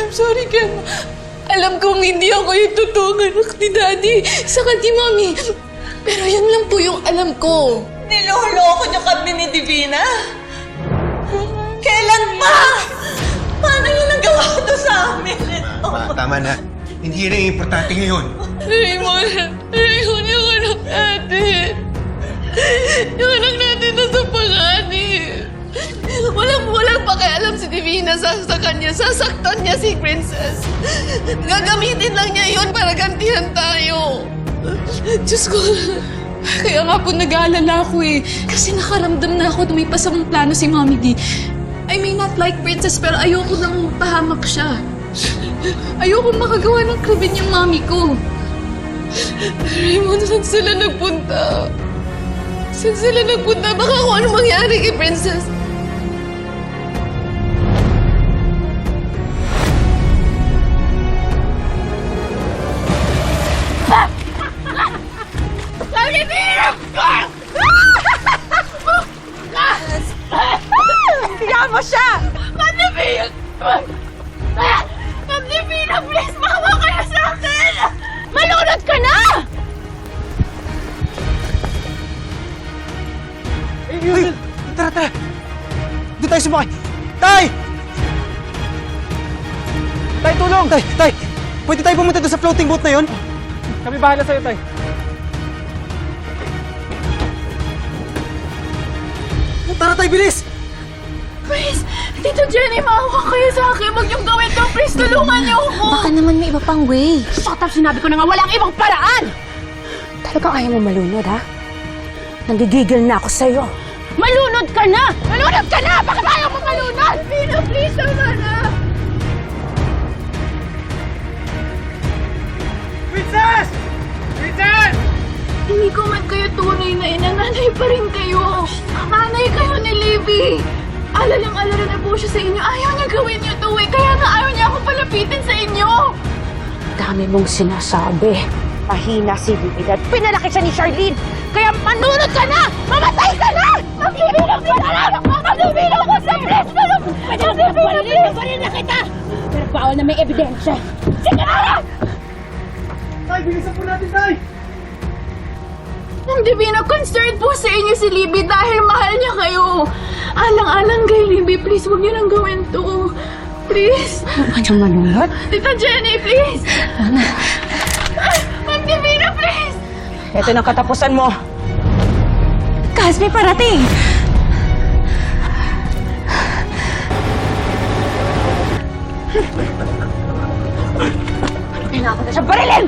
I'm sorry, Ken. Alam kong hindi ako yung totoong anak ni Daddy sa ni Mami. Pero yun lang po yung alam ko. Niloloko niyo kami ni Divina? Kailan pa? Paano niyo nagawa to sa amin ito? Ma, tama na. Hindi na importante ngayon. Raymond, Raymond, yung anak natin. Yung anak si Divina sa, sa kanya. Sasaktan niya si Princess. Gagamitin lang niya yun para gantihan tayo. Diyos ko. Kaya nga po nag-aalala ako eh. Kasi nakaramdam na ako na may pasamang plano si Mommy D. I may not like Princess pero ayoko nang mapahamak siya. Ayoko makagawa ng krimen yung mami ko. Raymond, saan sila nagpunta? Saan sila nagpunta? Baka kung ano mangyari kay Princess. Manibig! Manibig! Please, mawa kayo sa akin! Malunod ka na! Ay! Tara, tara! Doon tayo sumakay! Tay! Tay, tulong! Tay, tay! Pwede tayo pumunta doon sa floating boat na yon? Kami bahala sa'yo, tay. Tara, tay, bilis! Tito Jenny, maawa kayo sa akin. Huwag niyong gawin to. Please, tulungan niyo ako. Baka naman may iba pang way. Sakta sinabi ko na nga walang ibang paraan! Talagang ayaw mo malunod, ha? Nanggigigil na ako sa'yo. Malunod ka na! Malunod ka na! Bakit ayaw mo malunod? Pino, please, tama na. Princess! Princess! Hindi ko man kayo tunay na ina. Nanay pa rin kayo. Nanay kayo ni Libby. Alalang-alala na po siya sa inyo. Ayaw niya gawin niyo to eh. Kaya nga ayaw niya ako palapitin sa inyo. Dami mong sinasabi. Mahina si at pinalaki siya ni Charlene. Kaya manunod ka na! Mamatay ka na! Magbibilang ka na! Magbibilang ko sa presko! Magbibilang na baril na kita! Pero bawal na may ebidensya. Sige na! Tay, bilisan po natin, tay! Divina, concerned po sa inyo si Libby dahil mahal niya kayo. Alang-alang kay Libby, please, huwag niyo nang gawin to. Please. Ayaw malunod? Tita Jenny, please. Ma'am Divina, please. Ito na katapusan mo. May parating! Kailangan ko na siya barilin!